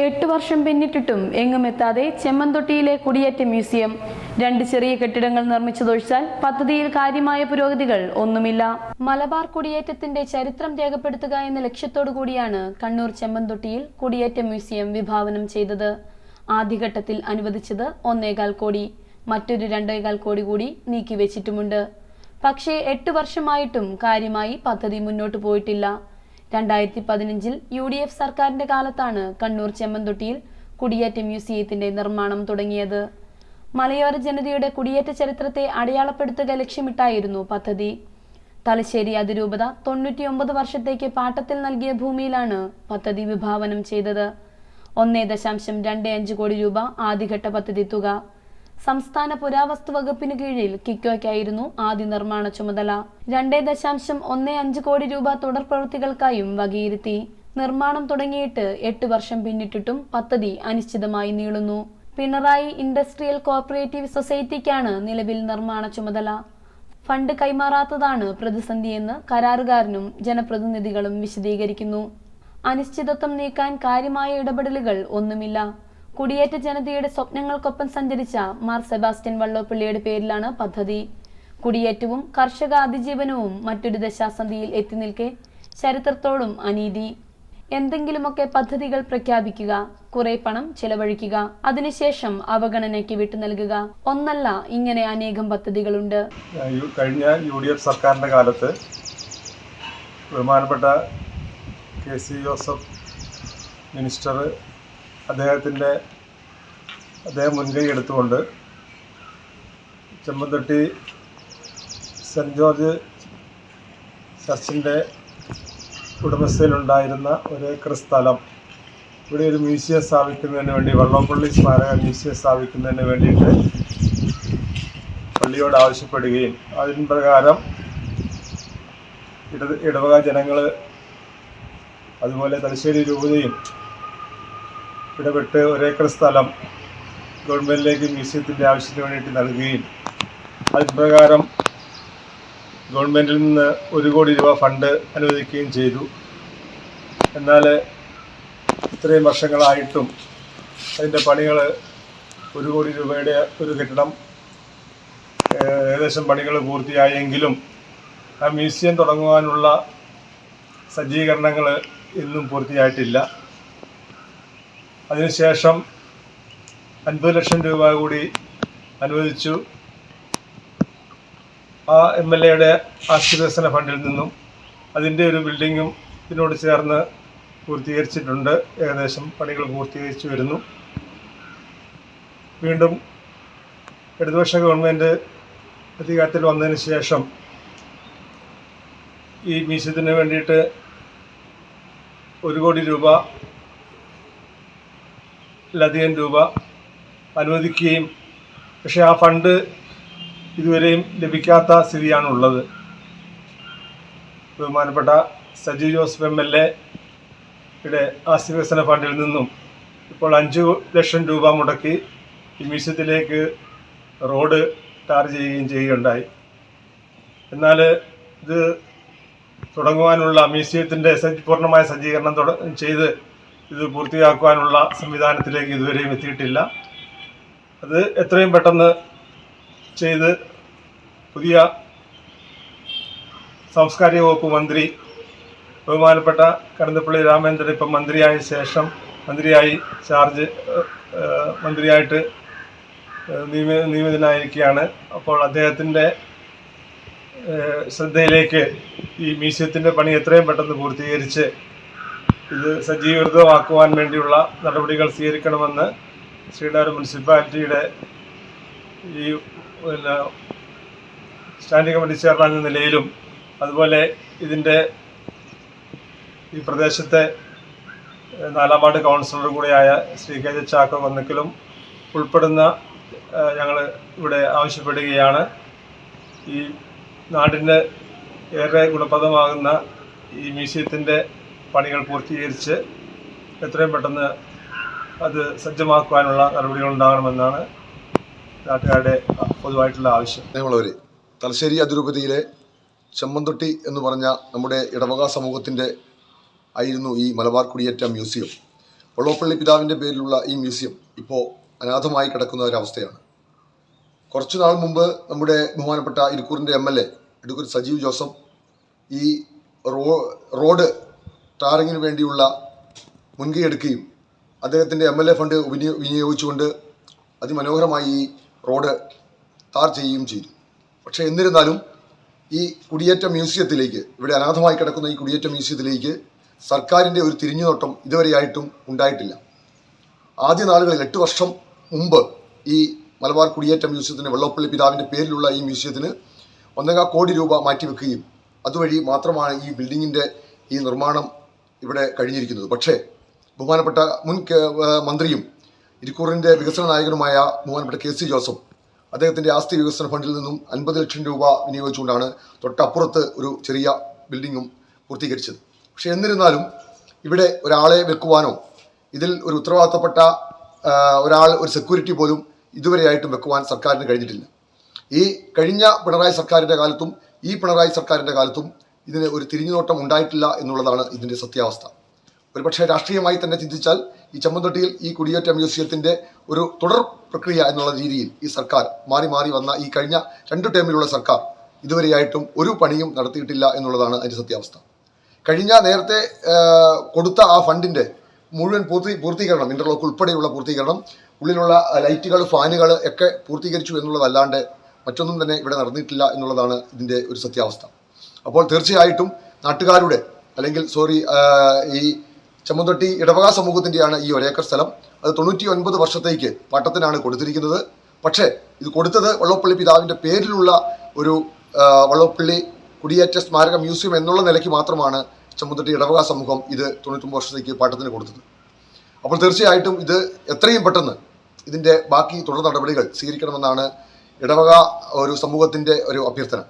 എട്ട് വർഷം പിന്നിട്ടിട്ടും എങ്ങും എത്താതെ ചെമ്മന്തൊട്ടിയിലെ കുടിയേറ്റ മ്യൂസിയം. രണ്ട് ചെറിയ കെട്ടിടങ്ങൾ നിർമ്മിച്ചതൊഴിച്ചാൽ പദ്ധതിയിൽ കാര്യമായ പുരോഗതികൾ ഒന്നുമില്ല. മലബാർ കുടിയേറ്റത്തിന്റെ ചരിത്രം രേഖപ്പെടുത്തുക എന്ന ലക്ഷ്യത്തോടു കൂടിയാണ് കണ്ണൂർ ചെമ്മന്തൊട്ടിയിൽ കുടിയേറ്റ മ്യൂസിയം വിഭാവനം ചെയ്തത്. ആദ്യഘട്ടത്തിൽ അനുവദിച്ചത് ഒന്നേകാൽ കോടി. മറ്റൊരു രണ്ടേകാൽ കോടി കൂടി നീക്കിവെച്ചിട്ടുമുണ്ട്. പക്ഷേ എട്ട് വർഷമായിട്ടും കാര്യമായി പദ്ധതി മുന്നോട്ടു പോയിട്ടില്ല. രണ്ടായിരത്തി പതിനഞ്ചിൽ യു ഡി എഫ് സർക്കാരിന്റെ കാലത്താണ് കണ്ണൂർ ചെമ്മന്തൊട്ടിയിൽ കുടിയേറ്റ മ്യൂസിയത്തിന്റെ നിർമ്മാണം തുടങ്ങിയത്. മലയോര ജനതയുടെ കുടിയേറ്റ ചരിത്രത്തെ അടയാളപ്പെടുത്തുക ലക്ഷ്യമിട്ടായിരുന്നു പദ്ധതി. തലശ്ശേരി അതിരൂപത തൊണ്ണൂറ്റിയൊമ്പത് വർഷത്തേക്ക് പാട്ടത്തിൽ നൽകിയ ഭൂമിയിലാണ് പദ്ധതി വിഭാവനം ചെയ്തത്. ഒന്നേ ദശാംശം രണ്ട് അഞ്ച് കോടി രൂപ ആദ്യഘട്ട പദ്ധതി തുക. സംസ്ഥാന പുരാവസ്തു വകുപ്പിന് കീഴിൽ കിക്കോയ്ക്കായിരുന്നു ആദ്യ നിർമ്മാണ ചുമതല. രണ്ടേ ദശാംശം ഒന്നേ അഞ്ച് കോടി രൂപ തുടർ പ്രവൃത്തികൾക്കായും വകയിരുത്തി. നിർമ്മാണം തുടങ്ങിയിട്ട് എട്ട് വർഷം പിന്നിട്ടിട്ടും പദ്ധതി അനിശ്ചിതമായി നീളുന്നു. പിണറായി ഇൻഡസ്ട്രിയൽ കോർപ്പറേറ്റീവ് സൊസൈറ്റിക്കാണ് നിലവിൽ നിർമ്മാണ ചുമതല. ഫണ്ട് കൈമാറാത്തതാണ് പ്രതിസന്ധിയെന്ന് കരാറുകാരനും ജനപ്രതിനിധികളും വിശദീകരിക്കുന്നു. അനിശ്ചിതത്വം നീക്കാൻ കാര്യമായ ഇടപെടലുകൾ ഒന്നുമില്ല. കുടിയേറ്റ ജനതയുടെ സ്വപ്നങ്ങൾക്കൊപ്പം സഞ്ചരിച്ച മാർ സെബാസ്റ്റ്യൻ വള്ളോപ്പള്ളിയുടെ പേരിലാണ് പദ്ധതി. കുടിയേറ്റവും കർഷക അതിജീവനവും മറ്റൊരു ദശാസന്ധിയിൽ എത്തി നിൽക്കെ ചരിത്രത്തോടും അനീതി. എന്തെങ്കിലുമൊക്കെ പദ്ധതികൾ പ്രഖ്യാപിക്കുക കുറെ പണം ചെലവഴിക്കുക അതിനുശേഷം അവഗണനയ്ക്ക് വിട്ടു നൽകുക. ഒന്നല്ല ഇങ്ങനെ അനേകം പദ്ധതികളുണ്ട്. കഴിഞ്ഞ യു ഡി എഫ് സർക്കാരിന്റെ കാലത്ത് ബഹുമാനപ്പെട്ട കെ സി ജോസഫ് മിനിസ്റ്റർ അദ്ദേഹത്തിന്റെ അദ്ദേഹം മുൻകൈ എടുത്തുകൊണ്ട് ചെമ്പന്തൊട്ടി സെന്റ് ജോർജ് ചർച്ചിന്റെ ഉടമസ്ഥയിലുണ്ടായിരുന്ന ഒരു ഏക്കർ സ്ഥലം ഇവിടെ ഒരു മ്യൂസിയം സ്ഥാപിക്കുന്നതിന് വേണ്ടി വള്ളംപള്ളി സ്മാരക മ്യൂസിയം സ്ഥാപിക്കുന്നതിന് വേണ്ടിയിട്ട് പള്ളിയോട് ആവശ്യപ്പെടുകയും അതിന് പ്രകാരം ഇട ഇടവക ജനങ്ങൾ അതുപോലെ തലശ്ശേരി രൂപതയും ഇടപെട്ട് ഒരേക്കർ സ്ഥലം ഗവൺമെന്റിലേക്ക് മ്യൂസിയത്തിന്റെ ആവശ്യത്തിന് വേണ്ടിയിട്ട് നൽകുകയും അതിന് പ്രകാരം ഗവൺമെന്റിൽ നിന്ന് ഒരു കോടി രൂപ ഫണ്ട് അനുവദിക്കുകയും ചെയ്തു. എന്നാൽ ഇത്രയും വർഷങ്ങളായിട്ടും അതിന്റെ പണികൾ ഒരു കോടി രൂപയുടെ ഒരു കെട്ടിടം ഏകദേശം പണികൾ പൂർത്തിയായെങ്കിലും ആ മ്യൂസിയം തുടങ്ങുവാനുള്ള സജ്ജീകരണങ്ങൾ ഇന്നും പൂർത്തിയായിട്ടില്ല. അതിനുശേഷം അൻപത് ലക്ഷം രൂപ കൂടി അനുവദിച്ചു. ആ എം എൽ എയുടെ ആസ്തി വികസന ഫണ്ടിൽ നിന്നും അതിന്റെ ഒരു ബിൽഡിങ്ങും ഇതിനോട് ചേർന്ന് പൂർത്തീകരിച്ചിട്ടുണ്ട്. ഏകദേശം പണികൾ പൂർത്തീകരിച്ചു വരുന്നു. വീണ്ടും ഇടതുപക്ഷ ഗവൺമെന്റ് അധികാരത്തിൽ വന്നതിന് ശേഷം ഈ മ്യൂസിയത്തിന് വേണ്ടിയിട്ട് ഒരു കോടി രൂപ ലധികം രൂപ അനുവദിക്കുകയും പക്ഷേ ആ ഫണ്ട് ഇതുവരെയും ലഭിക്കാത്ത സ്ഥിതിയാണുള്ളത്. ബഹുമാനപ്പെട്ട സജി ജോസഫ് എം എൽ എയുടെ ആസ്തി വികസന ഫണ്ടിൽ നിന്നും ഇപ്പോൾ അഞ്ച് ലക്ഷം രൂപ മുടക്കി ഈ മ്യൂസിയത്തിലേക്ക് റോഡ് ടാർ ചെയ്യുകയും ചെയ്യുകയുണ്ടായി. എന്നാൽ ഇത് തുടങ്ങുവാനുള്ള മ്യൂസിയത്തിന്റെ പൂർണമായ സജ്ജീകരണം ചെയ്ത് ഇത് പൂർത്തിയാക്കുവാനുള്ള സംവിധാനത്തിലേക്ക് ഇതുവരെയും എത്തിയിട്ടില്ല. അത് എത്രയും പെട്ടെന്ന് ചെയ്ത് പുതിയ സാംസ്കാരിക വകുപ്പ് മന്ത്രി ബഹുമാനപ്പെട്ട കടന്നപ്പള്ളി രാമേന്ദ്രൻ ഇപ്പം മന്ത്രിയായ ശേഷം മന്ത്രിയായി ചാർജ് മന്ത്രിയായിട്ട് നിയമ നിയമിതനായിരിക്കുകയാണ്. അപ്പോൾ അദ്ദേഹത്തിന്റെ ശ്രദ്ധയിലേക്ക് ഈ മ്യൂസിയത്തിന്റെ പണി എത്രയും പെട്ടെന്ന് പൂർത്തീകരിച്ച് ഇത് സജ്ജീകൃതമാക്കുവാൻ വേണ്ടിയുള്ള നടപടികൾ സ്വീകരിക്കണമെന്ന് ശ്രീനഗർ മുനിസിപ്പാലിറ്റിയുടെ ഈ പിന്നെ സ്റ്റാൻഡിംഗ് കമ്മിറ്റി ചെയർമാൻ എന്ന നിലയിലും അതുപോലെ ഇതിന്റെ ഈ പ്രദേശത്തെ നാലാമാട് കൗൺസിലർ കൂടിയായ ശ്രീ കെ ജെ ചാക്കോ വന്നിക്കലും ഉൾപ്പെടുന്ന ഞങ്ങൾ ഇവിടെ ആവശ്യപ്പെടുകയാണ്. ഈ നാടിന് ഏറെ ഗുണപ്രദമാകുന്ന ഈ മ്യൂസിയത്തിന്റെ പണികൾ പൂർത്തീകരിച്ച് എത്രയും പെട്ടെന്ന് അത് സജ്ജമാക്കുവാനുള്ള നടപടികൾ ഉണ്ടാകണമെന്നാണ് നാട്ടുകാരുടെ പൊതുവായിട്ടുള്ള ആവശ്യം. ഞങ്ങളവർ തലശ്ശേരി അതിരൂപതയിലെ ചെമ്മന്തൊട്ടി എന്ന് പറഞ്ഞ നമ്മുടെ ഇടവക സമൂഹത്തിന്റെ ആയിരുന്നു ഈ മലബാർ കുടിയേറ്റ മ്യൂസിയം. വള്ളോപ്പള്ളി പിതാവിന്റെ പേരിലുള്ള ഈ മ്യൂസിയം ഇപ്പോൾ അനാഥമായി കിടക്കുന്ന ഒരവസ്ഥയാണ്. കുറച്ചു നാൾ മുമ്പ് നമ്മുടെ ബഹുമാനപ്പെട്ട ഇരിക്കൂറിന്റെ M L A ഇടുക്കൂർ Sajeev Joseph ഈ റോഡ് ടാറിങ്ങിന് വേണ്ടിയുള്ള മുൻകൈ എടുക്കുകയും അദ്ദേഹത്തിന്റെ എം എൽ എ ഫണ്ട് വിനിയോ വിനിയോഗിച്ചുകൊണ്ട് അതിമനോഹരമായി ഈ റോഡ് ടാർ ചെയ്യുകയും ചെയ്തു. പക്ഷേ എന്നിരുന്നാലും ഈ കുടിയേറ്റ മ്യൂസിയത്തിലേക്ക് ഇവിടെ അനാഥമായി കിടക്കുന്ന ഈ കുടിയേറ്റ മ്യൂസിയത്തിലേക്ക് സർക്കാരിന്റെ ഒരു തിരിഞ്ഞുനോട്ടം ഇതുവരെയായിട്ടും ഉണ്ടായിട്ടില്ല. ആദ്യ നാളുകളിൽ എട്ട് വർഷം മുമ്പ് ഈ മലബാർ കുടിയേറ്റ മ്യൂസിയത്തിന് വെള്ളപ്പള്ളി പിതാവിന്റെ പേരിലുള്ള ഈ മ്യൂസിയത്തിന് ഒന്നേകാ കോടി രൂപ മാറ്റിവെക്കുകയും അതുവഴി മാത്രമാണ് ഈ ബിൽഡിങ്ങിന്റെ ഈ നിർമ്മാണം ഇവിടെ കഴിഞ്ഞിരിക്കുന്നത്. പക്ഷേ ബഹുമാനപ്പെട്ട മുൻ മന്ത്രിയും ഇരിക്കൂറിന്റെ വികസന നായകനുമായ ബഹുമാനപ്പെട്ട കെ സി ജോസഫ് അദ്ദേഹത്തിന്റെ ആസ്തി വികസന ഫണ്ടിൽ നിന്നും അൻപത് ലക്ഷം രൂപ വിനിയോഗിച്ചുകൊണ്ടാണ് തൊട്ടപ്പുറത്ത് ഒരു ചെറിയ ബിൽഡിങ്ങും പൂർത്തീകരിച്ചത്. പക്ഷേ എന്നിരുന്നാലും ഇവിടെ ഒരാളെ വെക്കുവാനോ ഇതിൽ ഒരു ഉത്തരവാദിത്തപ്പെട്ട ഒരാൾ ഒരു സെക്യൂരിറ്റി പോലും ഇതുവരെയായിട്ടും വെക്കുവാൻ സർക്കാരിന് കഴിഞ്ഞിട്ടില്ല. ഈ കഴിഞ്ഞ പിണറായി സർക്കാരിന്റെ കാലത്തും ഈ പിണറായി സർക്കാരിന്റെ കാലത്തും ഇതിന് ഒരു തിരിഞ്ഞുനോട്ടം ഉണ്ടായിട്ടില്ല എന്നുള്ളതാണ് ഇതിന്റെ സത്യാവസ്ഥ. ഒരുപക്ഷെ രാഷ്ട്രീയമായി തന്നെ ചിന്തിച്ചാൽ ഈ ചമ്മന്തൊട്ടിയിൽ ഈ കുടിയേറ്റ മ്യൂസിയത്തിന്റെ ഒരു തുടർ പ്രക്രിയ എന്നുള്ള രീതിയിൽ ഈ സർക്കാർ മാറി മാറി വന്ന ഈ കഴിഞ്ഞ രണ്ട് ടേമിലുള്ള സർക്കാർ ഇതുവരെയായിട്ടും ഒരു പണിയും നടത്തിയിട്ടില്ല എന്നുള്ളതാണ് അതിന്റെ സത്യാവസ്ഥ. കഴിഞ്ഞ നേരത്തെ കൊടുത്ത ആ ഫണ്ടിന്റെ മുഴുവൻ പൂർത്തി പൂർത്തീകരണം ഇന്റർലോക്ക് ഉൾപ്പെടെയുള്ള പൂർത്തീകരണം ഉള്ളിലുള്ള ലൈറ്റുകൾ ഫാനുകൾ ഒക്കെ പൂർത്തീകരിച്ചു എന്നുള്ളതല്ലാണ്ട് മറ്റൊന്നും തന്നെ ഇവിടെ നടന്നിട്ടില്ല എന്നുള്ളതാണ് ഇതിന്റെ ഒരു സത്യാവസ്ഥ. അപ്പോൾ തീർച്ചയായിട്ടും നാട്ടുകാരുടെ അല്ലെങ്കിൽ സോറി ഈ ചെമ്മന്തൊട്ടി ഇടവക സമൂഹത്തിന്റെയാണ് ഈ ഒരേക്കർ സ്ഥലം. അത് തൊണ്ണൂറ്റി ഒൻപത് വർഷത്തേക്ക് പട്ടത്തിനാണ് കൊടുത്തിരിക്കുന്നത്. പക്ഷേ ഇത് കൊടുത്തത് വള്ളപ്പള്ളി പിതാവിന്റെ പേരിലുള്ള ഒരു വള്ളപ്പള്ളി കുടിയേറ്റ സ്മാരക മ്യൂസിയം എന്നുള്ള നിലയ്ക്ക് മാത്രമാണ് ചെമ്മന്തൊട്ടി ഇടവക സമൂഹം ഇത് തൊണ്ണൂറ്റൊമ്പത് വർഷത്തേക്ക് പാട്ടത്തിന് കൊടുത്തത്. അപ്പോൾ തീർച്ചയായിട്ടും ഇത് എത്രയും പെട്ടെന്ന് ഇതിന്റെ ബാക്കി തുടർ നടപടികൾ സ്വീകരിക്കണമെന്നാണ് ഇടവക ഒരു സമൂഹത്തിന്റെ ഒരു അഭ്യർത്ഥന.